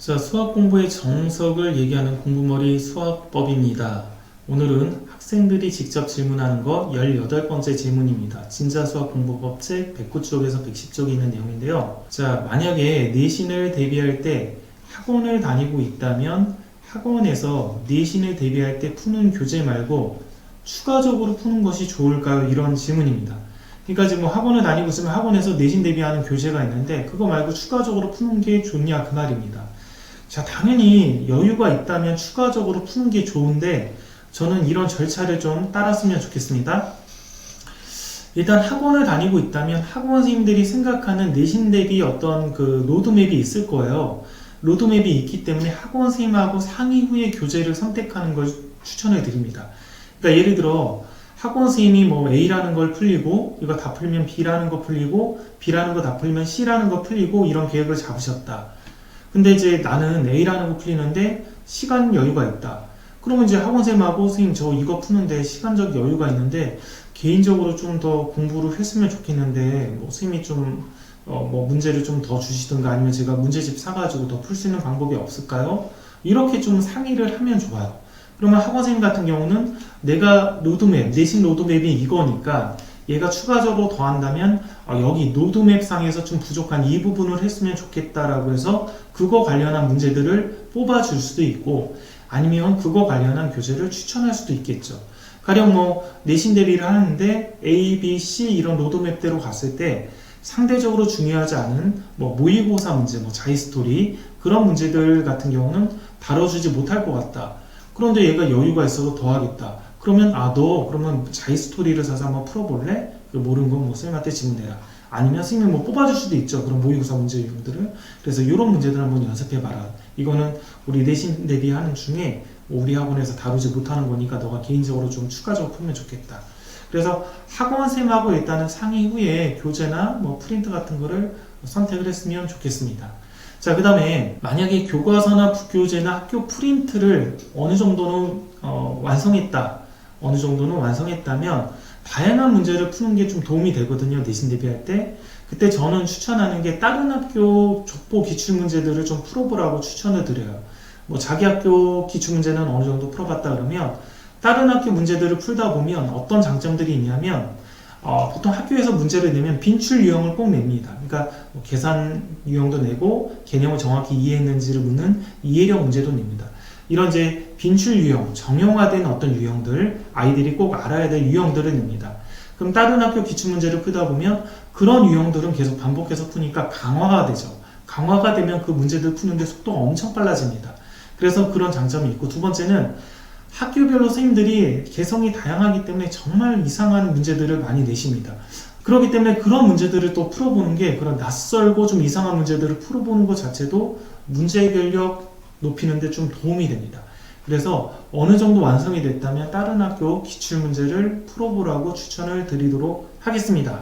자, 수학 공부의 정석을 얘기하는 공부머리 수학법입니다. 오늘은 학생들이 직접 질문하는 거 18번째 질문입니다. 진짜 수학 공부법 책 109쪽에서 110쪽에 있는 내용인데요. 자, 만약에 내신을 대비할 때 학원을 다니고 있다면 학원에서 내신을 대비할 때 푸는 교재 말고 추가적으로 푸는 것이 좋을까요? 이런 질문입니다. 그러니까 지금 뭐 학원을 다니고 있으면 학원에서 내신 대비하는 교재가 있는데 그거 말고 추가적으로 푸는 게 좋냐 그 말입니다. 자, 당연히 여유가 있다면 추가적으로 푸는 게 좋은데 저는 이런 절차를 좀 따랐으면 좋겠습니다. 일단 학원을 다니고 있다면 학원 선생님들이 생각하는 내신 대비 어떤 그 로드맵이 있을 거예요. 로드맵이 있기 때문에 학원 선생님하고 상의 후에 교재를 선택하는 걸 추천을 드립니다. 그러니까 예를 들어 학원 선생님이 뭐 A라는 걸 풀리고 이거 다 풀면 B라는 거 풀리고 B라는 거 다 풀면 C라는 거 풀리고 이런 계획을 잡으셨다. 근데 이제 나는 A라는 거 풀리는데 시간 여유가 있다. 그러면 이제 학원 선생님하고 선생님 저 이거 푸는데 시간적 여유가 있는데 개인적으로 좀 더 공부를 했으면 좋겠는데 뭐 선생님이 좀 어, 뭐 문제를 좀 더 주시든가 아니면 제가 문제집 사가지고 더 풀 수 있는 방법이 없을까요? 이렇게 좀 상의를 하면 좋아요. 그러면 학원 선생님 같은 경우는 내가 로드맵, 내신 로드맵이 이거니까 얘가 추가적으로 더한다면 어, 여기 로드맵 상에서 좀 부족한 이 부분을 했으면 좋겠다라고 해서 그거 관련한 문제들을 뽑아줄 수도 있고 아니면 그거 관련한 교재를 추천할 수도 있겠죠. 가령 뭐 내신 대비를 하는데 A, B, C 이런 로드맵대로 갔을 때 상대적으로 중요하지 않은 뭐 모의고사 문제, 뭐 자이스토리 그런 문제들 같은 경우는 다뤄주지 못할 것 같다. 그런데 얘가 여유가 있어서 더 하겠다. 그러면 아 너 그러면 자이스토리를 사서 한번 풀어볼래? 그 모르는 건뭐 선생님한테 질문해라. 아니면 선생님이 뭐 뽑아줄 수도 있죠. 그런 모의고사 문제 유형들을. 그래서 이런 문제들 한번 연습해봐라. 이거는 우리 내신 대비하는 중에 우리 학원에서 다루지 못하는 거니까 너가 개인적으로 좀 추가적으로 풀면 좋겠다. 그래서 학원 쌤하고 일단은 상의 후에 교재나 뭐 프린트 같은 거를 선택을 했으면 좋겠습니다. 자, 그 다음에 만약에 교과서나 부교재나 학교 프린트를 어느 정도는 어, 완성했다. 어느 정도는 완성했다면 다양한 문제를 푸는 게 좀 도움이 되거든요. 내신 대비할 때. 그때 저는 추천하는 게 다른 학교 족보 기출 문제들을 좀 풀어보라고 추천을 드려요. 뭐 자기 학교 기출 문제는 어느 정도 풀어봤다 그러면 다른 학교 문제들을 풀다 보면 어떤 장점들이 있냐면 어, 보통 학교에서 문제를 내면 빈출 유형을 꼭 냅니다. 그러니까 뭐 계산 유형도 내고 개념을 정확히 이해했는지를 묻는 이해력 문제도 냅니다. 이런 이제 빈출 유형, 정형화된 어떤 유형들, 아이들이 꼭 알아야 될 유형들을 냅니다. 그럼 다른 학교 기출 문제를 풀다 보면 그런 유형들은 계속 반복해서 푸니까 강화가 되죠. 강화가 되면 그 문제들 푸는데 속도가 엄청 빨라집니다. 그래서 그런 장점이 있고 두 번째는 학교별로 선생님들이 개성이 다양하기 때문에 정말 이상한 문제들을 많이 내십니다. 그렇기 때문에 그런 문제들을 또 풀어보는 게 그런 낯설고 좀 이상한 문제들을 풀어보는 것 자체도 문제 해결력 높이는데 좀 도움이 됩니다. 그래서 어느 정도 완성이 됐다면 다른 학교 기출 문제를 풀어보라고 추천을 드리도록 하겠습니다.